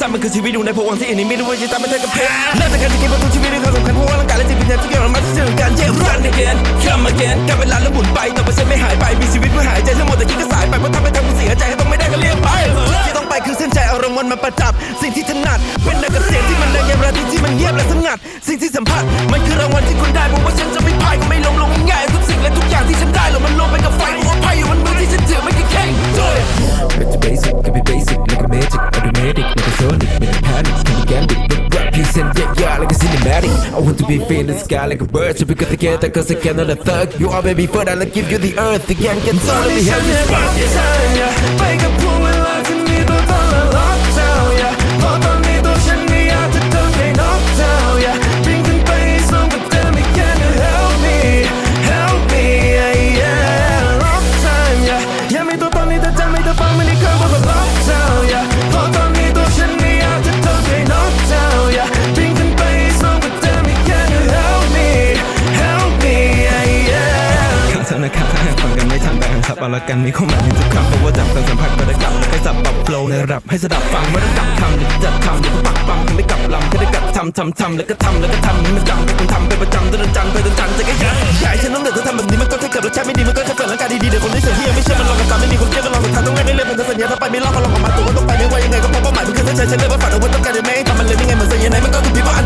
ซ้ำมันคือชีวิตอยู่ในภวังที่อันนี้ไม่รู้ว่าจะตามไม่ได้กับเพลงเริ่มจาการที่คิดว่าตัวชีวิตเป็นความสำคัญเพราะว่าร่างกายและจิตวิญญาณที่เกี่ยวกับมันที่เชื่อกันเจ็บรัน again come again กลับเวลาแล้วหมุนไปแต่ปอร์เซ็นไม่หายไปมีชีวิตเพื่อหายใจทั้งหมดแต่คิดก็สายไปเพราะทำให้ทำให้เสียใจให้ต้องไม่ได้ก็เลี่ยงไปที่ต้องไปคือเส้นใจเอารางวัลมาประจับ สิ่งที่ถนัดเป็นนักเกษตรที่มันแรงยามราตรีที่มันเงียบและสงัด สิ่งที่สัมผัสมันคือรางวัลที่คุณได้เพราะว่า like a cinematic. I want to be free in the sky like a bird, so we got together cause I cannot a thug. You are baby further, I'll give you the earth, can't get so let me help you yeah ธนาคารให้ฟังกันไม่ทันแต่ขับเอาละกันมีความหมายในทุกคำเพราะว่าจับกันสัมผัสก็ได้กลับแล้สับปรับโฟล์ในระดับให้สดับฟังไม่ต้องกลับคำหรือจะทำหรือปักปั๊มทำไม่กลับลำแค่ได้กลับทำทำทำแล้วก็ทำแล้วก็ทำให้มันจำให้คุณทำเป็นประจำจนจันไปจนจันจะก็ยังอยากให้ฉันต้องเดือดถ้าทำแบบนี้มันก็แค่เกิดรสชาติไม่ดีมันก็แค่เกิดร่างกายดีๆเดี๋ยวคนที่เสียที่ยังไม่เชื่อมันลองกันตามไม่มีคนเชื่อก็ลองสุดท้ายต้องง่ายได้เลยเป็นสัญญาถ้าไปไม่รอดก็ลองออกมาตัวก็ต้องไปไม่ว่ายังไงก็เพราะเป้าหมายมันคือเส้นชัยฉันเลยว่าฝันเอาไว้ต้องการจะไม่ให้ทำมันเลยนี่ไงเหมือนสัญญาไหนมันก็คือพิมพ์